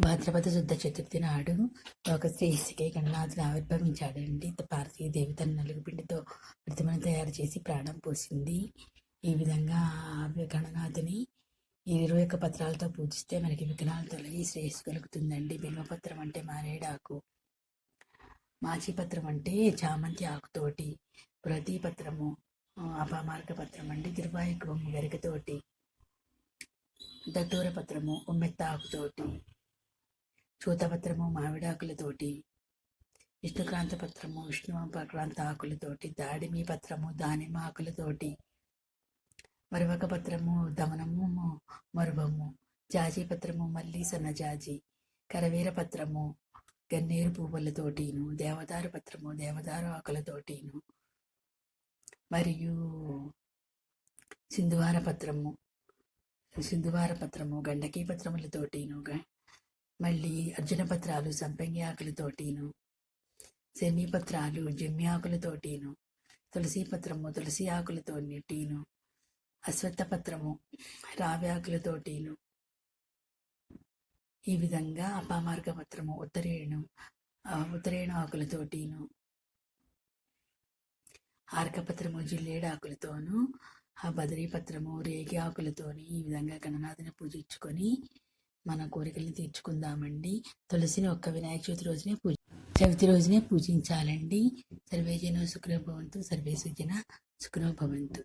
భాద్రపద శుద్ధ చతుర్థి నాడు ఒక శ్రీశికే గణనాథుడు ఆవిర్భవించాడండి. భారతీయ దేవతను నలుగుపిండితో నలుగు పిండితో ప్రతిమను తయారు చేసి ప్రాణం పోసింది. ఈ విధంగా గణనాథుని ఈ ఇరవై ఒక్క పత్రాలతో పూజిస్తే మనకి విఘ్నాలు తొలగి శ్రేయస్సు కలుగుతుందండి. బిల్వపత్రం అంటే మారేడాకు మాచిపత్రం అంటే చామంతి ఆకుతోటి ప్రతి పత్రము అపమార్గ పత్రం అంటే దుర్వాయుగము వెరకతోటి దత్తూర పత్రము ఉమ్మెత్త ఆకుతోటి చూతపత్రము మామిడాకులతోటి విష్ణుక్రాంత పత్రము విష్ణు క్రాంత ఆకులతోటి దాడిమి పత్రము దానిమ్మ ఆకులతోటి మరువక పత్రము దమనము మరువము జాజీ పత్రము మళ్ళీ సన్నజాజి కరవీర పత్రము గన్నేరు పువ్వులతోటిను దేవదారు పత్రము దేవదారు ఆకులతోటిను మరియు సింధువార పత్రము సింధువార పత్రము గండకీ పత్రములతోటిను గ- మళ్ళీ అర్జున పత్రాలు సంపంగి ఆకులతోటిను శని పత్రాలు జమ్మి ఆకులతోటిను తులసి పత్రము తులసి ఆకులతో నెట్టిను అశ్వత్థ పత్రము రావి ఆకులతోటిను ఈ విధంగా అపామార్గ పత్రము ఉత్తరేణు ఉత్తరేణు ఆకులతోటిను ఆర్కపత్రము జిల్లేడు ఆకులతోను ఆ బదరీ పత్రము రేగి ఆకులతోని ఈ విధంగా గణనాథుని పూజించుకొని మన కోరికలను తీర్చుకుందామండి. తులసిని ఒక్క వినాయక చవితి రోజునే పూజ చవితి రోజునే పూజించాలండి. సర్వేజన సుఖనో భవంతు సర్వే సుజన సుఖనో భవంతు.